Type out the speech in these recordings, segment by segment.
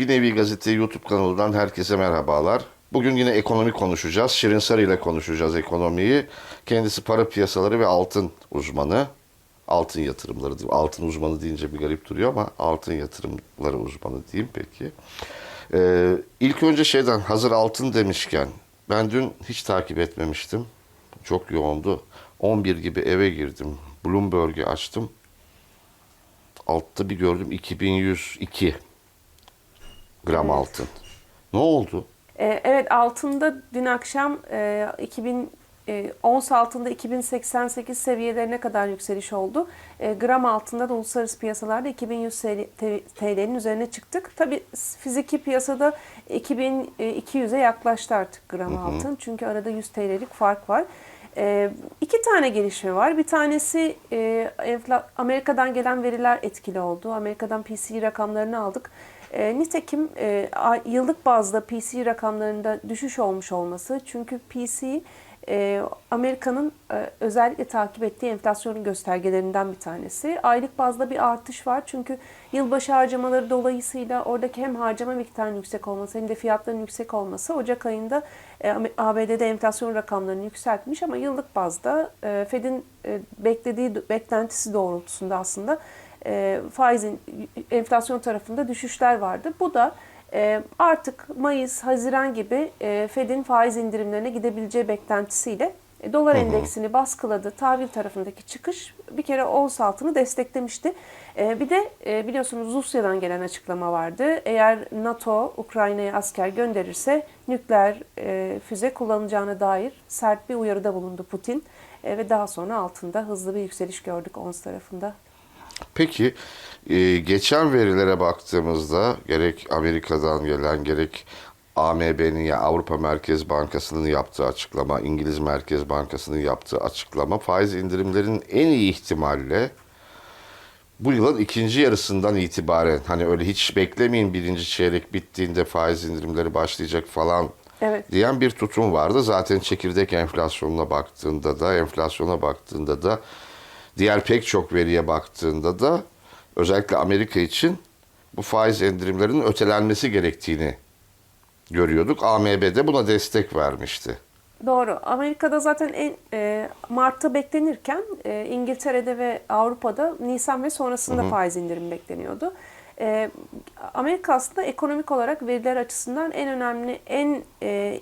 Bir Nevi Gazete YouTube kanalından herkese merhabalar. Bugün yine ekonomi konuşacağız. Şirin Sarı ile konuşacağız ekonomiyi. Kendisi para piyasaları ve altın uzmanı. Altın yatırımları. Altın uzmanı deyince bir garip duruyor ama altın yatırımları uzmanı diyeyim peki. Ee, ilk önce şeyden hazır altın demişken ben dün hiç takip etmemiştim. Çok yoğundu. 11 gibi eve girdim. Bloomberg'i açtım. Altta bir gördüm 2102 gram altın. Ne oldu? Ee, Evet altında dün akşam e, 2000 e, ons altında 2088 seviyelerine kadar yükseliş oldu. E, gram altında da uluslararası piyasalarda 2100 TL'nin üzerine çıktık. Tabii fiziki piyasada 2200'e yaklaştı artık gram altın. Çünkü arada 100 TL'lik fark var. E, iki tane gelişme var. Bir tanesi e, Amerika'dan gelen veriler etkili oldu. Amerika'dan PCE rakamlarını aldık. E, nitekim e, yıllık bazda PCE rakamlarında düşüş olmuş olması. Çünkü PCE e, Amerika'nın e, özellikle takip ettiği enflasyonun göstergelerinden bir tanesi. Aylık bazda bir artış var. Çünkü yılbaşı harcamaları dolayısıyla oradaki hem harcama miktarının yüksek olması hem de fiyatların yüksek olması Ocak ayında e, ABD'de enflasyon rakamlarını yükseltmiş ama yıllık bazda e, Fed'in e, beklediği beklentisi doğrultusunda aslında e, faizin enflasyon tarafında düşüşler vardı. Bu da e, artık Mayıs, Haziran gibi e, Fed'in faiz indirimlerine gidebileceği beklentisiyle e, dolar endeksini baskıladı. Tahvil tarafındaki çıkış bir kere ons altını desteklemişti. E, bir de e, biliyorsunuz Rusya'dan gelen açıklama vardı. Eğer NATO Ukrayna'ya asker gönderirse nükleer e, füze kullanacağına dair sert bir uyarıda bulundu Putin. E, ve daha sonra altında hızlı bir yükseliş gördük ons tarafında. Peki e, geçen verilere baktığımızda gerek Amerika'dan gelen gerek AMB'nin ya Avrupa Merkez Bankası'nın yaptığı açıklama, İngiliz Merkez Bankası'nın yaptığı açıklama faiz indirimlerinin en iyi ihtimalle bu yılın ikinci yarısından itibaren hani öyle hiç beklemeyin birinci çeyrek bittiğinde faiz indirimleri başlayacak falan Evet. diyen bir tutum vardı. Zaten çekirdek enflasyonuna baktığında da enflasyona baktığında da diğer pek çok veriye baktığında da özellikle Amerika için bu faiz indirimlerinin ötelenmesi gerektiğini görüyorduk. AMB de buna destek vermişti. Doğru. Amerika'da zaten en e, Mart'ta beklenirken e, İngiltere'de ve Avrupa'da Nisan ve sonrasında faiz indirimi bekleniyordu. E, Amerika aslında ekonomik olarak veriler açısından en önemli, en e,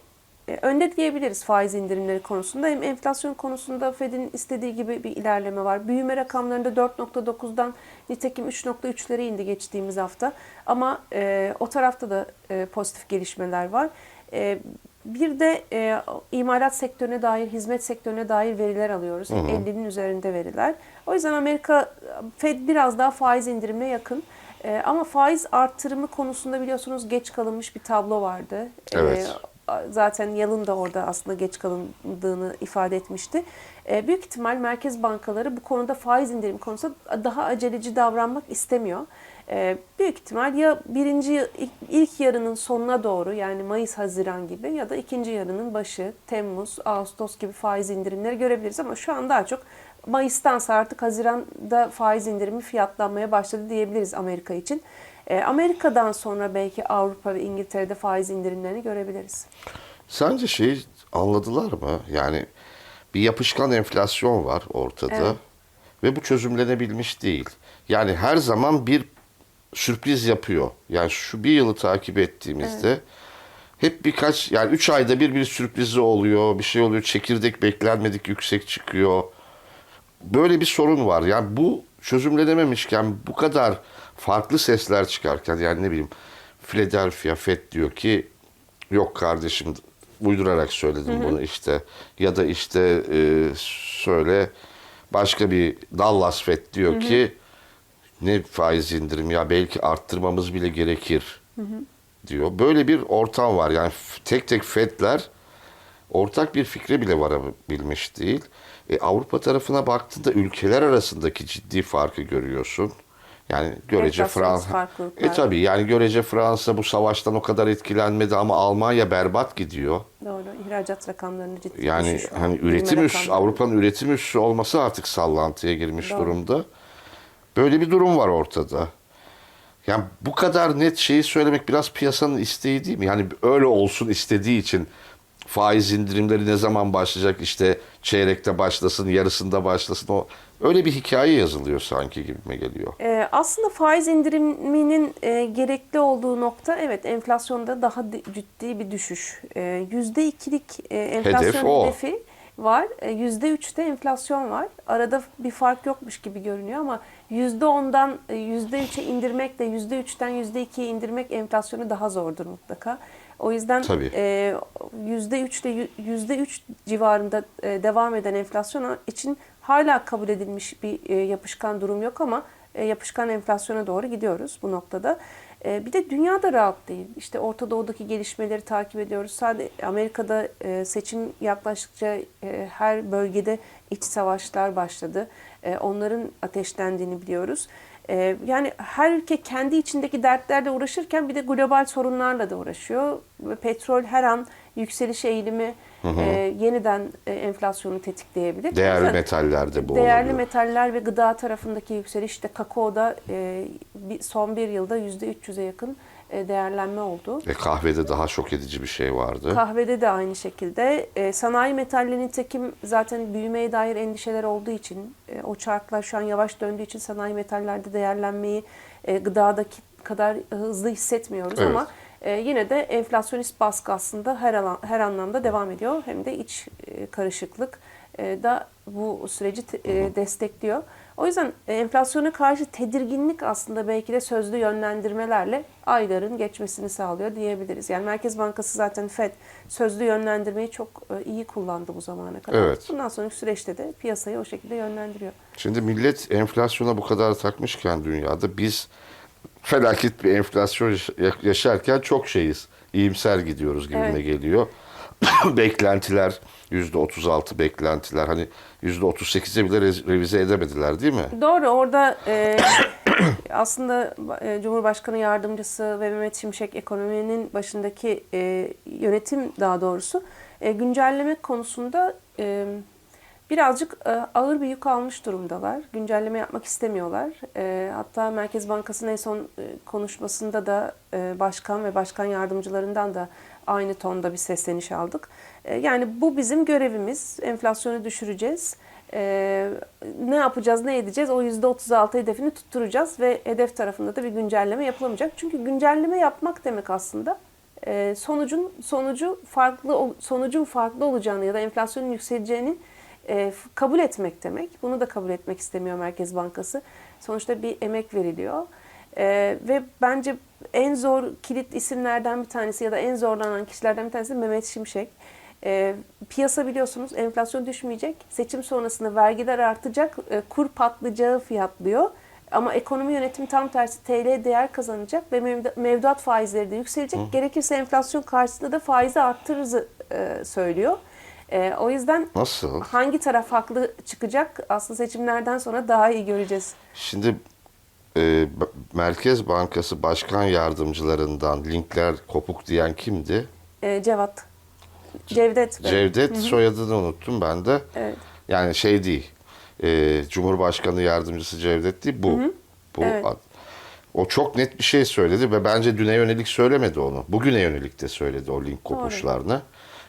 önde diyebiliriz faiz indirimleri konusunda. Hem enflasyon konusunda Fed'in istediği gibi bir ilerleme var. Büyüme rakamlarında 4.9'dan nitekim 3.3'lere indi geçtiğimiz hafta. Ama e, o tarafta da e, pozitif gelişmeler var. E, bir de e, imalat sektörüne dair, hizmet sektörüne dair veriler alıyoruz. 50'nin üzerinde veriler. O yüzden Amerika Fed biraz daha faiz indirimine yakın. E, ama faiz artırımı konusunda biliyorsunuz geç kalınmış bir tablo vardı. Evet. E, zaten Yalın da orada aslında geç kalındığını ifade etmişti. E, büyük ihtimal merkez bankaları bu konuda faiz indirimi konusunda daha aceleci davranmak istemiyor. E, büyük ihtimal ya birinci ilk yarının sonuna doğru yani Mayıs-Haziran gibi ya da ikinci yarının başı Temmuz, Ağustos gibi faiz indirimleri görebiliriz ama şu an daha çok Mayıs'tansa artık Haziran'da faiz indirimi fiyatlanmaya başladı diyebiliriz Amerika için. E, Amerika'dan sonra belki Avrupa ve İngiltere'de faiz indirimlerini görebiliriz. Sence şeyi anladılar mı? Yani bir yapışkan enflasyon var ortada Evet. ve bu çözümlenebilmiş değil. Yani her zaman bir sürpriz yapıyor. Yani şu bir yılı takip ettiğimizde hep birkaç yani üç ayda bir bir sürprizi oluyor, bir şey oluyor, çekirdek beklenmedik yüksek çıkıyor. Böyle bir sorun var. Yani bu çözümlenememişken bu kadar farklı sesler çıkarken yani ne bileyim Philadelphia Fed diyor ki yok kardeşim uydurarak söyledim bunu işte ya da işte e, söyle başka bir Dallas Fed diyor ki ne faiz indirim ya belki arttırmamız bile gerekir diyor. Böyle bir ortam var. Yani tek tek FED'ler ortak bir fikre bile varabilmiş değil. E, Avrupa tarafına baktığında ülkeler arasındaki ciddi farkı görüyorsun. Yani görece Fransa. E tabii yani görece Fransa bu savaştan o kadar etkilenmedi ama Almanya berbat gidiyor. Doğru. İhracat rakamlarını ciddi Yani düşüş hani üretim üssü. Avrupa'nın üretim üssü olması artık sallantıya girmiş Doğru. durumda. Böyle bir durum var ortada. Yani bu kadar net şeyi söylemek biraz piyasanın isteği değil mi? Yani öyle olsun istediği için faiz indirimleri ne zaman başlayacak işte çeyrekte başlasın, yarısında başlasın o öyle bir hikaye yazılıyor sanki gibime geliyor. Ee, aslında faiz indiriminin e, gerekli olduğu nokta evet enflasyonda daha di- ciddi bir düşüş. Ee, Yüzde ikilik e, enflasyon Hedef o. hedefi var. E, Yüzde üçte enflasyon var. Arada bir fark yokmuş gibi görünüyor ama yüzde ondan e, yüzde üçe indirmekle yüzde üçten yüzde ikiye indirmek enflasyonu daha zordur mutlaka. O yüzden e, yüzde üçle yüzde üç civarında e, devam eden enflasyon için hala kabul edilmiş bir e, yapışkan durum yok ama yapışkan enflasyona doğru gidiyoruz bu noktada. Bir de dünya da rahat değil. İşte Orta Doğu'daki gelişmeleri takip ediyoruz. Sadece Amerika'da seçim yaklaştıkça her bölgede iç savaşlar başladı. Onların ateşlendiğini biliyoruz. E, Yani her ülke kendi içindeki dertlerle uğraşırken bir de global sorunlarla da uğraşıyor. Ve Petrol her an yükseliş eğilimi e, yeniden e, enflasyonu tetikleyebilir. Değerli yüzden- metallerde bu Değerli oluyor. metaller ve gıda tarafındaki yükseliş işte kakaoda e, son bir yılda %300'e yakın değerlenme oldu. Ve kahvede daha şok edici bir şey vardı. Kahvede de aynı şekilde. E, sanayi metallerinin tekim zaten büyümeye dair endişeler olduğu için e, o çarklar şu an yavaş döndüğü için sanayi metallerde değerlenmeyi e, gıdadaki kadar hızlı hissetmiyoruz Evet. ama e, yine de enflasyonist baskı aslında her alan, her anlamda devam ediyor. Hem de iç e, karışıklık e, da bu süreci e, destekliyor. O yüzden e, enflasyona karşı tedirginlik aslında belki de sözlü yönlendirmelerle ayların geçmesini sağlıyor diyebiliriz. Yani Merkez Bankası zaten FED sözlü yönlendirmeyi çok e, iyi kullandı bu zamana kadar. Evet. Bundan sonraki süreçte de piyasayı o şekilde yönlendiriyor. Şimdi millet enflasyona bu kadar takmışken dünyada biz felaket bir enflasyon yaş- yaşarken çok şeyiz. İyimser gidiyoruz gibime Evet. geliyor. beklentiler %36 beklentiler hani %38'e bile revize edemediler değil mi? Doğru orada e, aslında e, Cumhurbaşkanı Yardımcısı ve Mehmet Şimşek ekonominin başındaki e, yönetim daha doğrusu e, güncelleme konusunda e, birazcık e, ağır bir yük almış durumdalar. Güncelleme yapmak istemiyorlar. E, hatta Merkez Bankası'nın en son e, konuşmasında da e, başkan ve başkan yardımcılarından da aynı tonda bir sesleniş aldık. E, yani bu bizim görevimiz. Enflasyonu düşüreceğiz. Ee, ne yapacağız, ne edeceğiz? O %36 hedefini tutturacağız ve hedef tarafında da bir güncelleme yapılamayacak. Çünkü güncelleme yapmak demek aslında e, sonucun sonucu farklı sonucun farklı olacağını ya da enflasyonun yükseleceğini e, kabul etmek demek. Bunu da kabul etmek istemiyor Merkez Bankası. Sonuçta bir emek veriliyor. E, ve bence en zor kilit isimlerden bir tanesi ya da en zorlanan kişilerden bir tanesi Mehmet Şimşek. E, piyasa biliyorsunuz enflasyon düşmeyecek. Seçim sonrasında vergiler artacak. e, kur patlayacağı fiyatlıyor. Ama ekonomi yönetimi tam tersi TL değer kazanacak ve mevdu- mevduat faizleri de yükselecek. Gerekirse enflasyon karşısında da faizi arttırırız e, söylüyor. E, o yüzden Nasıl? hangi taraf haklı çıkacak aslında seçimlerden sonra daha iyi göreceğiz. Şimdi e, Merkez Bankası Başkan Yardımcılarından linkler kopuk diyen kimdi? E, Cevat. Cevdet. Bey. Cevdet soyadını unuttum ben de. Evet. Yani şey değil. e, Cumhurbaşkanı Yardımcısı Cevdet değil bu. Bu Evet. ad- o çok net bir şey söyledi ve bence düne yönelik söylemedi onu. Bugüne yönelik de söyledi o link kopuşlarını.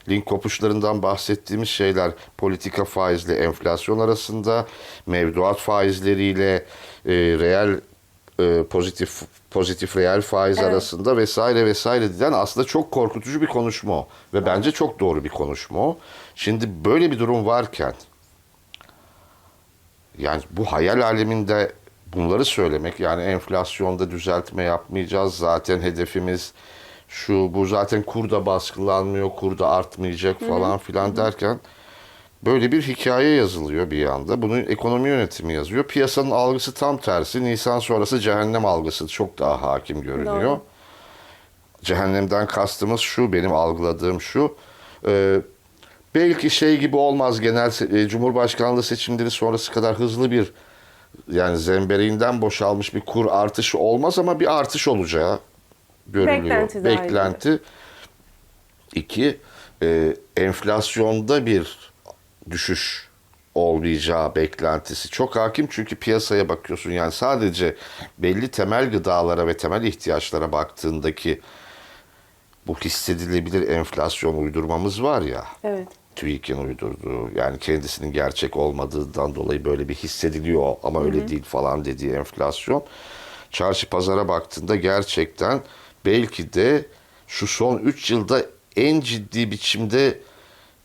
Link kopuşlarından bahsettiğimiz şeyler politika faizle enflasyon arasında, mevduat faizleriyle e, reel e, pozitif pozitif reel faiz Evet. arasında vesaire vesaire diyen aslında çok korkutucu bir konuşma o. Ve bence çok doğru bir konuşma o. Şimdi böyle bir durum varken yani bu hayal aleminde bunları söylemek yani enflasyonda düzeltme yapmayacağız zaten hedefimiz şu bu zaten kurda baskılanmıyor kurda artmayacak falan filan derken böyle bir hikaye yazılıyor bir yanda. Bunu ekonomi yönetimi yazıyor. Piyasanın algısı tam tersi. Nisan sonrası cehennem algısı çok daha hakim görünüyor. Doğru. Cehennemden kastımız şu, benim algıladığım şu. Ee, belki şey gibi olmaz genel e, Cumhurbaşkanlığı seçimleri sonrası kadar hızlı bir yani zembereğinden boşalmış bir kur artışı olmaz ama bir artış olacağı görülüyor. Beklenti. Beklenti. İki, e, enflasyonda bir düşüş olmayacağı beklentisi çok hakim çünkü piyasaya bakıyorsun yani sadece belli temel gıdalara ve temel ihtiyaçlara baktığındaki bu hissedilebilir enflasyon uydurmamız var ya. Evet. TÜİK'in uydurduğu yani kendisinin gerçek olmadığından dolayı böyle bir hissediliyor ama öyle değil falan dediği enflasyon. Çarşı pazara baktığında gerçekten belki de şu son 3 yılda en ciddi biçimde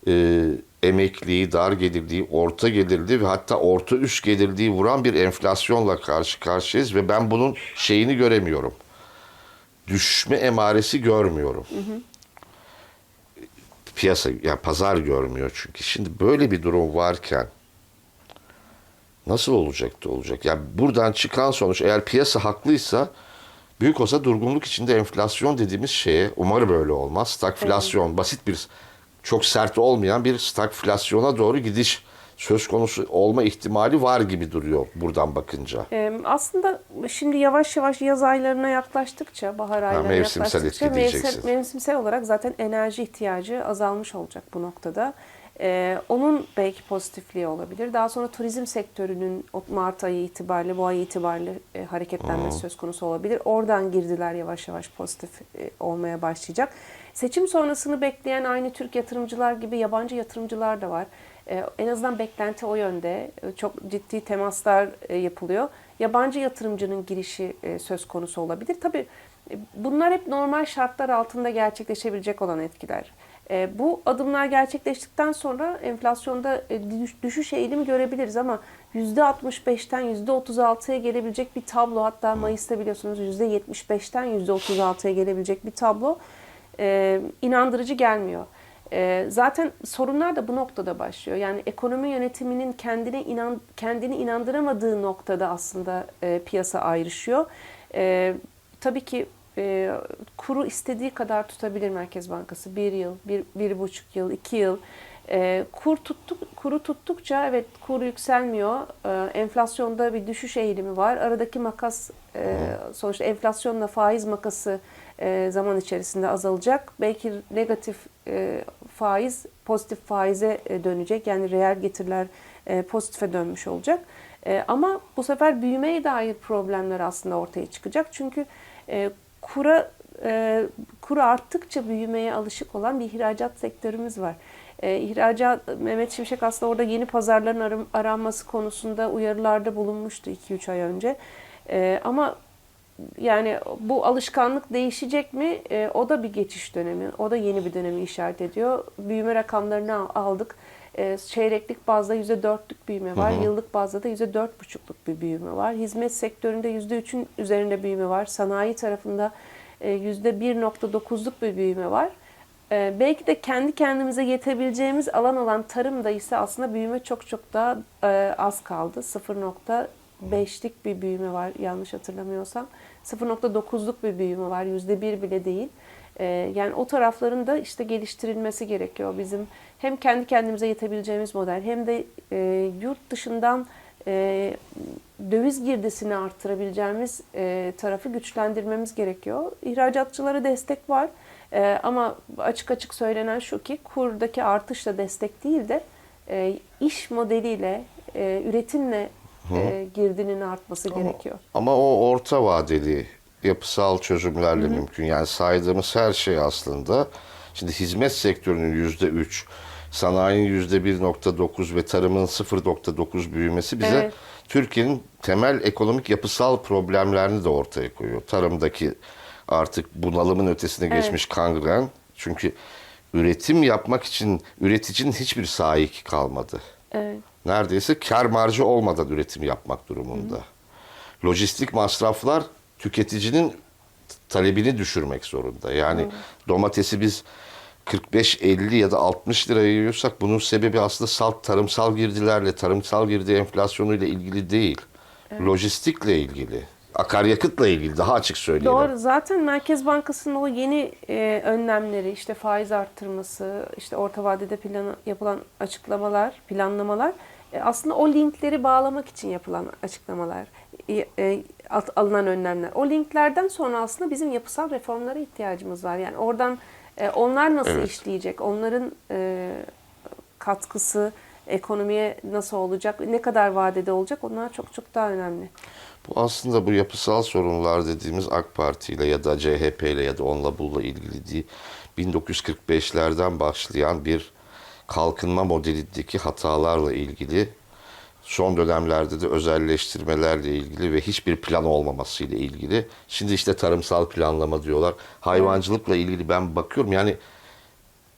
e, emekliyi, dar gelirliği, orta gelirliği ve hatta orta üst gelirliği vuran bir enflasyonla karşı karşıyayız ve ben bunun şeyini göremiyorum. Düşme emaresi görmüyorum piyasa yani pazar görmüyor çünkü. Şimdi böyle bir durum varken nasıl olacak da olacak? Yani buradan çıkan sonuç eğer piyasa haklıysa büyük olsa durgunluk içinde enflasyon dediğimiz şeye umarım böyle olmaz. Stagflasyon basit bir çok sert olmayan bir stagflasyona doğru gidiş söz konusu olma ihtimali var gibi duruyor buradan bakınca. Ee, aslında şimdi yavaş yavaş yaz aylarına yaklaştıkça, bahar aylarına mevsimsel yaklaştıkça mevsim- mevsimsel olarak zaten enerji ihtiyacı azalmış olacak bu noktada. Ee, onun belki pozitifliği olabilir. Daha sonra turizm sektörünün Mart ayı itibariyle, bu ay itibariyle e, hareketlenmesi söz konusu olabilir. Oradan girdiler yavaş yavaş pozitif e, olmaya başlayacak. Seçim sonrasını bekleyen aynı Türk yatırımcılar gibi yabancı yatırımcılar da var. Ee, en azından beklenti o yönde. Ee, Çok ciddi temaslar e, yapılıyor. Yabancı yatırımcının girişi e, söz konusu olabilir. Tabii e, bunlar hep normal şartlar altında gerçekleşebilecek olan etkiler. Bu adımlar gerçekleştikten sonra enflasyonda düş- düşüş eğilimi görebiliriz ama %65'ten %36'ya gelebilecek bir tablo hatta Mayıs'ta biliyorsunuz %75'ten %36'ya gelebilecek bir tablo e, inandırıcı gelmiyor. E, zaten sorunlar da bu noktada başlıyor. Yani ekonomi yönetiminin kendine inan kendini inandıramadığı noktada aslında e, piyasa ayrışıyor. E, tabii ki e, kuru istediği kadar tutabilir Merkez Bankası. Bir yıl, bir, bir buçuk yıl, iki yıl. E, kur tuttuk, kuru tuttukça evet kur yükselmiyor. E, enflasyonda bir düşüş eğilimi var. Aradaki makas e, sonuçta enflasyonla faiz makası e, zaman içerisinde azalacak. Belki negatif e, faiz pozitif faize e, dönecek. Yani reel getiriler pozitife dönmüş olacak. Ama bu sefer büyümeye dair problemler aslında ortaya çıkacak. Çünkü e, kura kuru arttıkça büyümeye alışık olan bir ihracat sektörümüz var. E, ihracat Mehmet Şimşek aslında orada yeni pazarların aranması konusunda uyarılarda bulunmuştu 2-3 ay önce. Ama yani bu alışkanlık değişecek mi? E, o da bir geçiş dönemi. O da yeni bir dönemi işaret ediyor. Büyüme rakamlarını al- aldık. E, çeyreklik bazda %4'lük büyüme var. Yıllık bazda da %4,5'luk bir büyüme var. Hizmet sektöründe %3'ün üzerinde büyüme var. Sanayi tarafında e, %1,9'luk bir büyüme var. E, belki de kendi kendimize yetebileceğimiz alan olan tarımda ise aslında büyüme çok çok daha e, az kaldı. 0.5'lik bir büyüme var yanlış hatırlamıyorsam. 0.9'luk bir büyüme var. %1 bile değil. E, yani o tarafların da işte geliştirilmesi gerekiyor. Bizim hem kendi kendimize yetebileceğimiz model hem de e, yurt dışından e, döviz girdisini arttırabileceğimiz e, tarafı güçlendirmemiz gerekiyor. İhracatçılara destek var. Ama açık açık söylenen şu ki kurdaki artışla destek değil de iş modeliyle, üretimle e, girdinin artması gerekiyor. Ama o orta vadeli yapısal çözümlerle mümkün. Yani saydığımız her şey aslında şimdi hizmet sektörünün yüzde üç, sanayinin yüzde 1.9 ve tarımın 0.9 büyümesi bize Evet. Türkiye'nin temel ekonomik yapısal problemlerini de ortaya koyuyor. Tarımdaki artık bunalımın ötesine Evet. geçmiş kangren. Çünkü üretim yapmak için üreticinin hiçbir sahiki kalmadı Evet. Neredeyse kar marjı olmadan üretim yapmak durumunda. Lojistik masraflar tüketicinin talebini düşürmek zorunda. Yani domatesi biz 45, 50 ya da 60 liraya yiyorsak bunun sebebi aslında salt tarımsal girdilerle, tarımsal girdi enflasyonuyla ilgili değil. Lojistikle ilgili. Akaryakıtla ilgili daha açık söyleyelim. Doğru. Zaten Merkez Bankası'nın o yeni e, önlemleri, işte faiz arttırması, işte orta vadede planı, yapılan açıklamalar, planlamalar aslında o linkleri bağlamak için yapılan açıklamalar, e, e, alınan önlemler. O linklerden sonra aslında bizim yapısal reformlara ihtiyacımız var. Yani oradan e, onlar nasıl Evet. işleyecek, onların e, katkısı ekonomiye nasıl olacak, ne kadar vadede olacak onlar çok çok daha önemli. Bu aslında bu yapısal sorunlar dediğimiz AK Parti ile ya da CHP ile ya da onunla bulla ilgili değil. 1945'lerden başlayan bir kalkınma modelindeki hatalarla ilgili son dönemlerde de özelleştirmelerle ilgili ve hiçbir plan olmaması ile ilgili. Şimdi işte tarımsal planlama diyorlar. Hayvancılıkla ilgili ben bakıyorum yani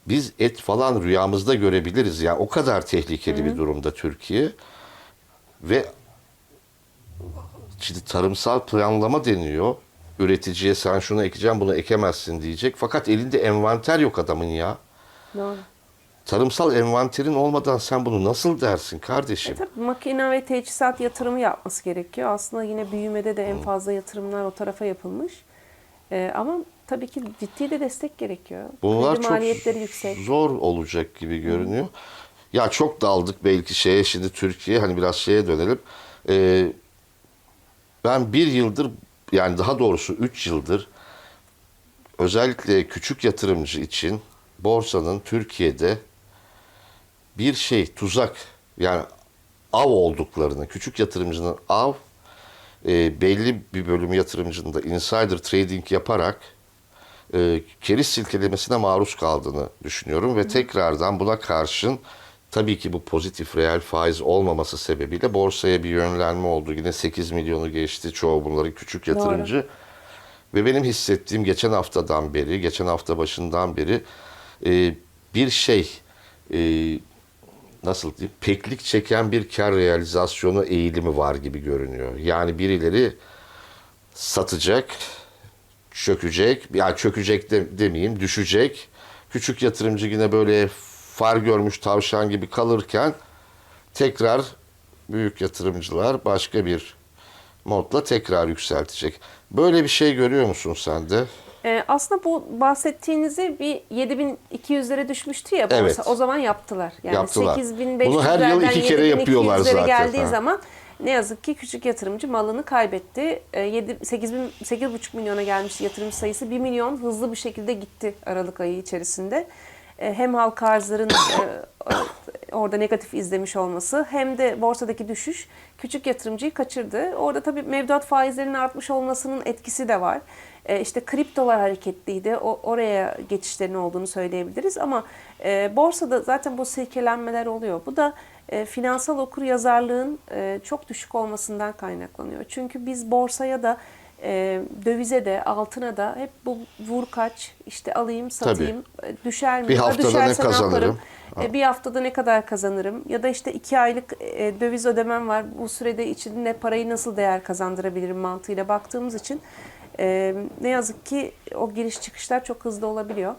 biz et falan rüyamızda görebiliriz. Yani o kadar tehlikeli bir durumda Türkiye. Ve Şimdi tarımsal planlama deniyor. Üreticiye sen şunu ekeceğim bunu ekemezsin diyecek. Fakat elinde envanter yok adamın ya. Doğru. Tarımsal envanterin olmadan sen bunu nasıl dersin kardeşim? E tabii makine ve teçhizat yatırımı yapması gerekiyor. Aslında yine büyümede de en fazla yatırımlar o tarafa yapılmış. E, ama tabii ki ciddi de destek gerekiyor. Bunlar Kredi çok maliyetleri yüksek. zor olacak gibi görünüyor. Ya çok daldık belki şeye şimdi Türkiye hani biraz şeye dönelim. Ee, ben bir yıldır yani daha doğrusu üç yıldır özellikle küçük yatırımcı için borsanın Türkiye'de bir şey tuzak yani av olduklarını küçük yatırımcının av e, belli bir bölüm yatırımcının da insider trading yaparak e, keriz silkelemesine maruz kaldığını düşünüyorum ve tekrardan buna karşın tabii ki bu pozitif reel faiz olmaması sebebiyle borsaya bir yönlenme oldu. Yine 8 milyonu geçti çoğu bunların küçük yatırımcı. Ve benim hissettiğim geçen haftadan beri, geçen hafta başından beri e, bir şey e, nasıl diyeyim peklik çeken bir kar realizasyonu eğilimi var gibi görünüyor. Yani birileri satacak, çökecek, yani çökecek de, demeyeyim, düşecek. Küçük yatırımcı yine böyle far görmüş tavşan gibi kalırken tekrar büyük yatırımcılar başka bir modla tekrar yükseltecek. Böyle bir şey görüyor musun sen de? E, aslında bu bahsettiğinizi bir 7200'lere düşmüştü ya borsa. Evet. O zaman yaptılar. Yani Yaptılar. 8500'lerden Bunu her yıl iki kere yapıyorlar 7200'lere zaten. geldiği Ha. zaman ne yazık ki küçük yatırımcı malını kaybetti. E, 7, 8 bin, 8,5 milyona gelmiş yatırımcı sayısı 1 milyon hızlı bir şekilde gitti Aralık ayı içerisinde. E, hem halka arzların e, orada negatif izlemiş olması hem de borsadaki düşüş küçük yatırımcıyı kaçırdı. Orada tabii mevduat faizlerinin artmış olmasının etkisi de var. E, işte kriptolar hareketliydi. O, oraya geçişlerin olduğunu söyleyebiliriz ama e, borsada zaten bu silkelenmeler oluyor. Bu da e, finansal okur yazarlığın e, çok düşük olmasından kaynaklanıyor. Çünkü biz borsaya da e, dövize de altına da hep bu vur kaç işte alayım satayım e, düşer mi? Bir haftada ne kazanırım? yaparım? E, bir haftada ne kadar kazanırım? Ya da işte iki aylık e, döviz ödemem var. Bu sürede içinde parayı nasıl değer kazandırabilirim mantığıyla baktığımız için e, ne yazık ki o giriş çıkışlar çok hızlı olabiliyor.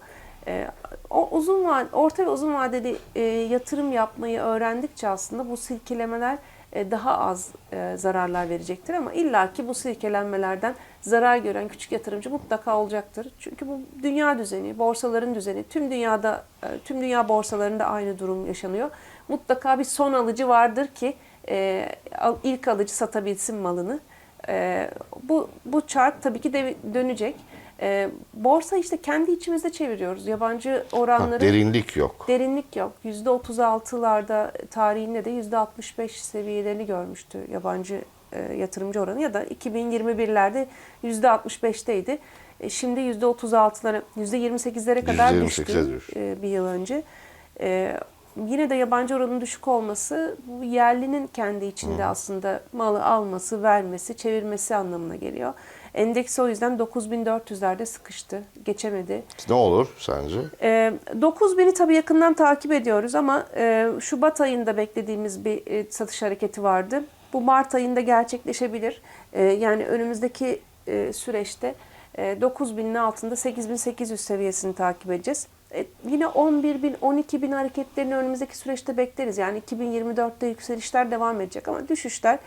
E, o uzun va- orta ve uzun vadeli e, yatırım yapmayı öğrendikçe aslında bu silkelemeler e, daha az e, zararlar verecektir ama illaki bu silkelenmelerden zarar gören küçük yatırımcı mutlaka olacaktır. Çünkü bu dünya düzeni, borsaların düzeni, tüm dünyada e, tüm dünya borsalarında aynı durum yaşanıyor. Mutlaka bir son alıcı vardır ki e, ilk alıcı satabilsin malını. E, bu çark tabii ki de dönecek. E, borsa işte kendi içimizde çeviriyoruz. Yabancı Ha, oranları derinlik yok. Derinlik yok. %36'larda tarihinde de %65 seviyelerini görmüştü yabancı e, yatırımcı oranı ya da 2021'lerde %65'teydi. E, şimdi %36'lara, %28'lere kadar %28'e düştü düştü. e, bir yıl önce. E, yine de yabancı oranın düşük olması bu yerlinin kendi içinde aslında malı alması, vermesi, çevirmesi anlamına geliyor. Endeks o yüzden 9400'lerde sıkıştı, geçemedi. Ne olur sence? E, 9000'i tabii yakından takip ediyoruz ama e, Şubat ayında beklediğimiz bir e, satış hareketi vardı. Bu Mart ayında gerçekleşebilir. E, yani önümüzdeki e, süreçte e, 9000'in altında 8800 seviyesini takip edeceğiz. E, yine 11.000, 12.000 hareketlerini önümüzdeki süreçte bekleriz. Yani 2024'te yükselişler devam edecek ama düşüşler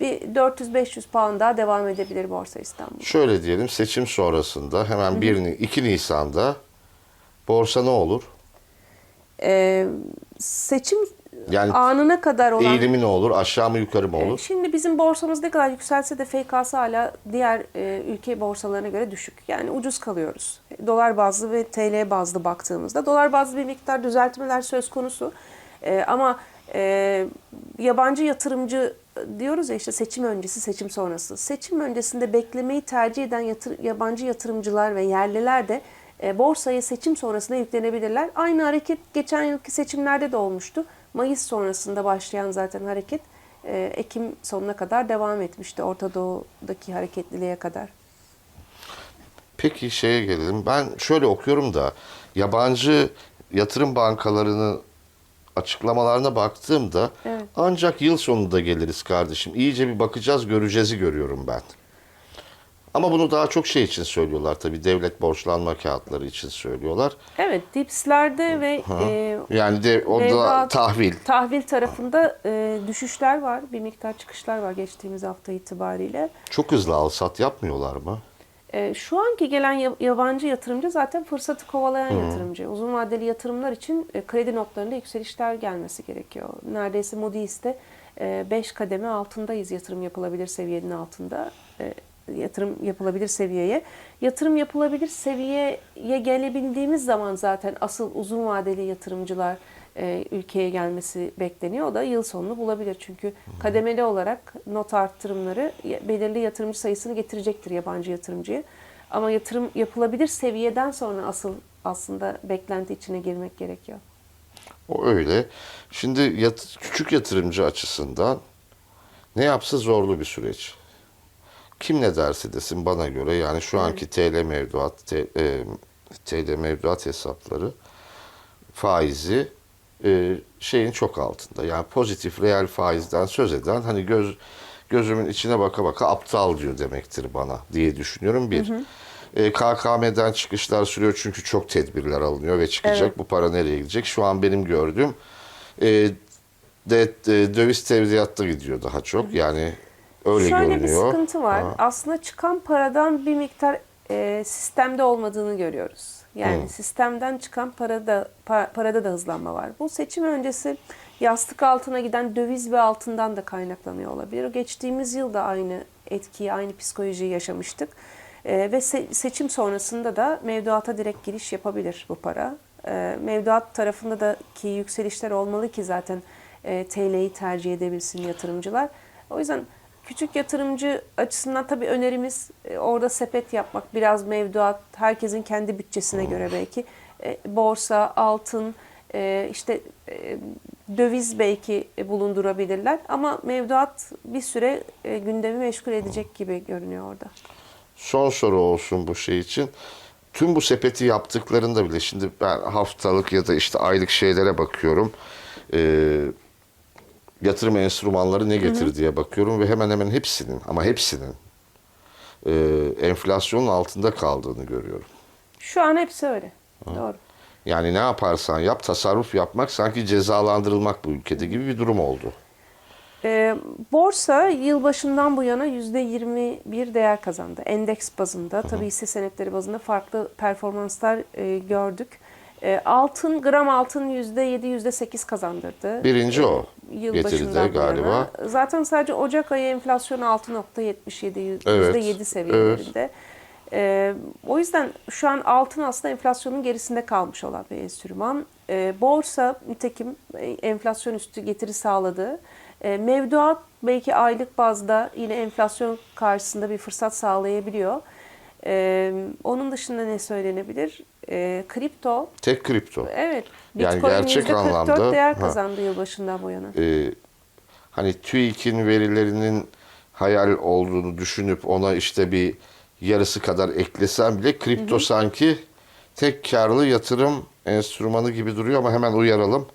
bir 400-500 puan daha devam edebilir Borsa İstanbul. Şöyle diyelim seçim sonrasında hemen 1 Ni- 2 Nisan'da borsa ne olur? E, seçim Yani anına kadar olan eğilimi ne olur? Aşağı mı yukarı mı Ee, olur? Şimdi bizim borsamız ne kadar yükselse de FK'sı hala diğer e, ülke borsalarına göre düşük. Yani ucuz kalıyoruz. Dolar bazlı ve TL bazlı baktığımızda. Dolar bazlı bir miktar düzeltmeler söz konusu. E, ama e, yabancı yatırımcı diyoruz ya işte seçim öncesi, seçim sonrası. Seçim öncesinde beklemeyi tercih eden yatır, yabancı yatırımcılar ve yerliler de e, borsaya seçim sonrasında yüklenebilirler. Aynı hareket geçen yılki seçimlerde de olmuştu. Mayıs sonrasında başlayan zaten hareket e, Ekim sonuna kadar devam etmişti Orta Doğu'daki hareketliliğe kadar. Peki şeye gelelim. Ben şöyle okuyorum da yabancı yatırım bankalarının açıklamalarına baktığımda Evet. ancak yıl sonunda geliriz kardeşim. İyice bir bakacağız, göreceğizi görüyorum ben. Ama bunu daha çok şey için söylüyorlar tabii. Devlet borçlanma kağıtları için söylüyorlar. Evet, dipslerde ve e, Yani de Mevduat- tahvil. tahvil tarafında e, düşüşler var. Bir miktar çıkışlar var geçtiğimiz hafta itibariyle. Çok hızlı al sat yapmıyorlar mı? E, şu anki gelen ya- yabancı yatırımcı zaten fırsatı kovalayan yatırımcı. Uzun vadeli yatırımlar için e, kredi notlarında yükselişler gelmesi gerekiyor. Neredeyse Moody's'te 5 kademe altındayız yatırım yapılabilir seviyenin altında. Yatırım yapılabilir seviyeye. Yatırım yapılabilir seviyeye gelebildiğimiz zaman zaten asıl uzun vadeli yatırımcılar e, ülkeye gelmesi bekleniyor. O da yıl sonunu bulabilir. Çünkü kademeli olarak not arttırımları belirli yatırımcı sayısını getirecektir yabancı yatırımcıya. Ama yatırım yapılabilir seviyeden sonra asıl aslında beklenti içine girmek gerekiyor. O öyle. Şimdi yat- küçük yatırımcı açısından ne yapsa zorlu bir süreç. Kim ne derse desin bana göre yani şu anki TL mevduat T- e, TL mevduat hesapları faizi e, şeyin çok altında. Yani pozitif reel faizden söz eden hani göz gözümün içine baka baka aptal diyor demektir bana diye düşünüyorum bir. E, KKM'den çıkışlar sürüyor çünkü çok tedbirler alınıyor ve çıkacak. Evet. Bu para nereye gidecek? Şu an benim gördüğüm e, de, de- döviz tevdiatta gidiyor daha çok. Yani öyle Şöyle görünüyor. bir sıkıntı var. Ha. Aslında çıkan paradan bir miktar e, sistemde olmadığını görüyoruz. Yani Hı. sistemden çıkan parada pa- parada da hızlanma var. Bu seçim öncesi yastık altına giden döviz ve altından da kaynaklanıyor olabilir. Geçtiğimiz yıl da aynı etkiyi, aynı psikolojiyi yaşamıştık. E, ve se- seçim sonrasında da mevduata direkt giriş yapabilir bu para. E, mevduat tarafında da ki yükselişler olmalı ki zaten e, TL'yi tercih edebilsin yatırımcılar. O yüzden küçük yatırımcı açısından tabii önerimiz e, orada sepet yapmak, biraz mevduat, herkesin kendi bütçesine göre belki e, borsa, altın, e, işte döviz belki bulundurabilirler ama mevduat bir süre gündemi meşgul edecek gibi görünüyor orada. Son soru olsun bu şey için. Tüm bu sepeti yaptıklarında bile şimdi ben haftalık ya da işte aylık şeylere bakıyorum. Ee, yatırım enstrümanları ne getir diye bakıyorum ve hemen hemen hepsinin ama hepsinin e, enflasyonun altında kaldığını görüyorum. Şu an hepsi öyle. Doğru. Yani ne yaparsan yap tasarruf yapmak sanki cezalandırılmak bu ülkede gibi bir durum oldu. E, borsa yılbaşından bu yana %21 değer kazandı. Endeks bazında, tabii hisse senetleri bazında farklı performanslar e, gördük. E, altın, gram altın %7, %8 kazandırdı. Birinci o getirdi bu yana. galiba. Zaten sadece Ocak ayı enflasyonu 6.77, Evet, %7 seviyelerinde. E, o yüzden şu an altın aslında enflasyonun gerisinde kalmış olan bir enstrüman. E, borsa nitekim e, enflasyon üstü getiri sağladı. E, mevduat belki aylık bazda yine enflasyon karşısında bir fırsat sağlayabiliyor. E, onun dışında ne söylenebilir? E, kripto, Tek kripto. evet. Yani Bitcoin gerçek %44 anlamda- değer Ha. kazandı yılbaşından bu yana. e, hani TÜİK'in verilerinin hayal olduğunu düşünüp ona işte bir yarısı kadar eklesem bile kripto sanki tek karlı yatırım enstrümanı gibi duruyor ama hemen uyaralım.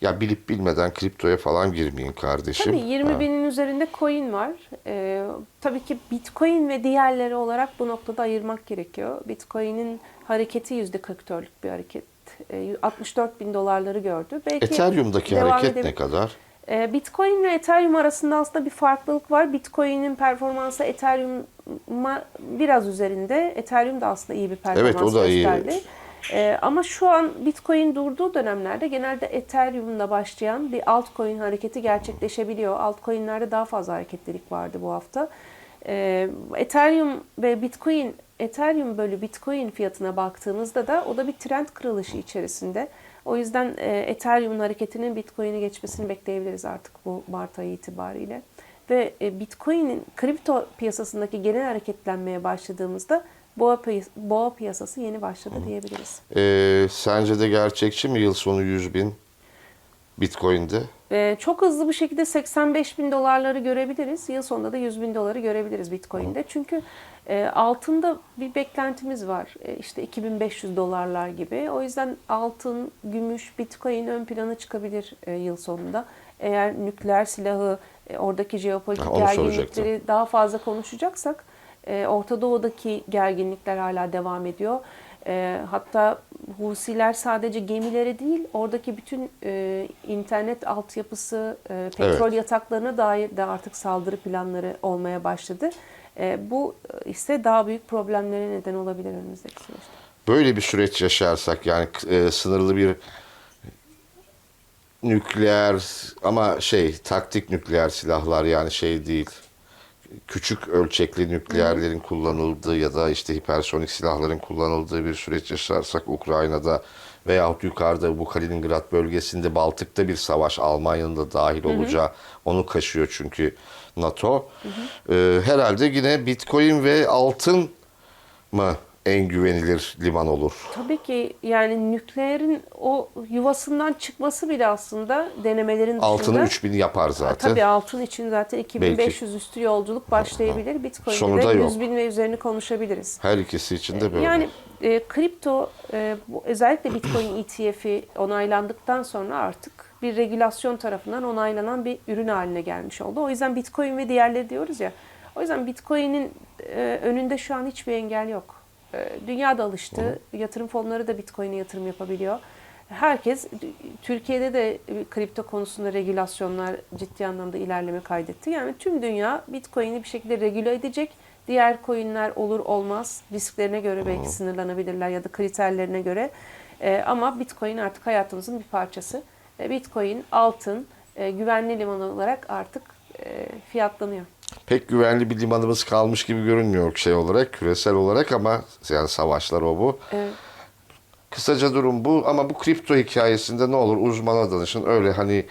Ya bilip bilmeden kriptoya falan girmeyin kardeşim. Tabii 20 Ha. binin üzerinde coin var. Ee, tabii ki Bitcoin ve diğerleri olarak bu noktada ayırmak gerekiyor. Bitcoin'in hareketi %44'lük bir hareket. Ee, 64 bin dolarları gördü. Belki Ethereum'daki hareket ne kadar? Ee, Bitcoin ve Ethereum arasında aslında bir farklılık var. Bitcoin'in performansı Ethereum'a biraz üzerinde. Ethereum da aslında iyi bir performans Evet, o da iyi. Ee, ama şu an Bitcoin durduğu dönemlerde genelde Ethereum'la başlayan bir altcoin hareketi gerçekleşebiliyor. Altcoin'lerde daha fazla hareketlilik vardı bu hafta. Ee, Ethereum ve Bitcoin, Ethereum bölü Bitcoin fiyatına baktığımızda da o da bir trend kırılışı içerisinde. O yüzden e, Ethereum'un hareketinin Bitcoin'i geçmesini bekleyebiliriz artık bu Mart ayı itibariyle. Ve e, Bitcoin'in kripto piyasasındaki genel hareketlenmeye başladığımızda boğa, piyas- boğa piyasası yeni başladı diyebiliriz. Ee, sence de gerçekçi mi yıl sonu 100 bin Bitcoin'de? Ee, çok hızlı bir şekilde 85 bin dolarları görebiliriz. Yıl sonunda da 100 bin doları görebiliriz Bitcoin'de. Çünkü e, altında bir beklentimiz var. E, işte 2500 dolarlar gibi. O yüzden altın, gümüş, Bitcoin ön plana çıkabilir e, yıl sonunda. Eğer nükleer silahı, e, oradaki jeopolitik gerginlikleri daha fazla konuşacaksak, e, Orta Doğu'daki gerginlikler hala devam ediyor. E, hatta Husiler sadece gemilere değil, oradaki bütün e, internet altyapısı, e, petrol Evet. yataklarına dair de artık saldırı planları olmaya başladı. E, bu ise daha büyük problemlere neden olabilir önümüzdeki süreçte. Böyle bir süreç yaşarsak yani e, sınırlı bir nükleer ama şey taktik nükleer silahlar yani şey değil küçük ölçekli nükleerlerin kullanıldığı ya da işte hipersonik silahların kullanıldığı bir süreç yaşarsak Ukrayna'da veyahut yukarıda bu Kaliningrad bölgesinde Baltık'ta bir savaş Almanya'nın da dahil olacağı onu kaşıyor çünkü NATO. Ee, herhalde yine Bitcoin ve altın mı en güvenilir liman olur? Tabii ki yani nükleerin o yuvasından çıkması bile aslında denemelerin dışında. Altını 3000 yapar zaten. Tabii altın için zaten 2500 üstü yolculuk başlayabilir. Bitcoin'de Sonunda de yok. 100 bin ve üzerini konuşabiliriz. Her ikisi için de böyle. Yani e, kripto e, bu, özellikle Bitcoin ETF'i onaylandıktan sonra artık bir regülasyon tarafından onaylanan bir ürün haline gelmiş oldu. O yüzden Bitcoin ve diğerleri diyoruz ya. O yüzden Bitcoin'in e, önünde şu an hiçbir engel yok. E, dünya da alıştı. Yatırım fonları da Bitcoin'e yatırım yapabiliyor. Herkes Türkiye'de de e, kripto konusunda regülasyonlar ciddi anlamda ilerleme kaydetti. Yani tüm dünya Bitcoin'i bir şekilde regüle edecek. Diğer coinler olur olmaz risklerine göre belki sınırlanabilirler ya da kriterlerine göre. E, ama Bitcoin artık hayatımızın bir parçası. E, Bitcoin, altın, e, güvenli liman olarak artık e, fiyatlanıyor. Pek güvenli bir limanımız kalmış gibi görünmüyor şey olarak, küresel olarak ama yani savaşlar o bu. Evet. Kısaca durum bu ama bu kripto hikayesinde ne olur uzmana danışın. Öyle hani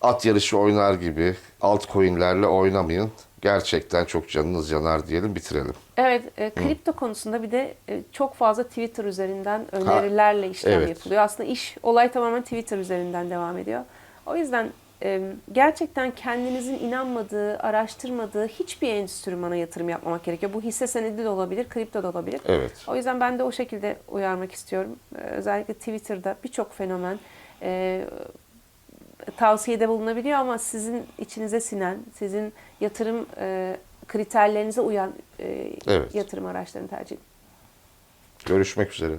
at yarışı oynar gibi altcoin'lerle oynamayın. Gerçekten çok canınız yanar diyelim bitirelim. Evet, e, kripto konusunda bir de e, çok fazla Twitter üzerinden önerilerle işlem evet. yapılıyor. Aslında iş, olay tamamen Twitter üzerinden devam ediyor. O yüzden gerçekten kendinizin inanmadığı, araştırmadığı hiçbir enstrümana yatırım yapmamak gerekiyor. Bu hisse senedi de olabilir, kripto da olabilir. Evet. O yüzden ben de o şekilde uyarmak istiyorum. Özellikle Twitter'da birçok fenomen e, tavsiyede bulunabiliyor ama sizin içinize sinen, sizin yatırım e, kriterlerinize uyan e, Evet. yatırım araçlarını tercih edin. Görüşmek üzere.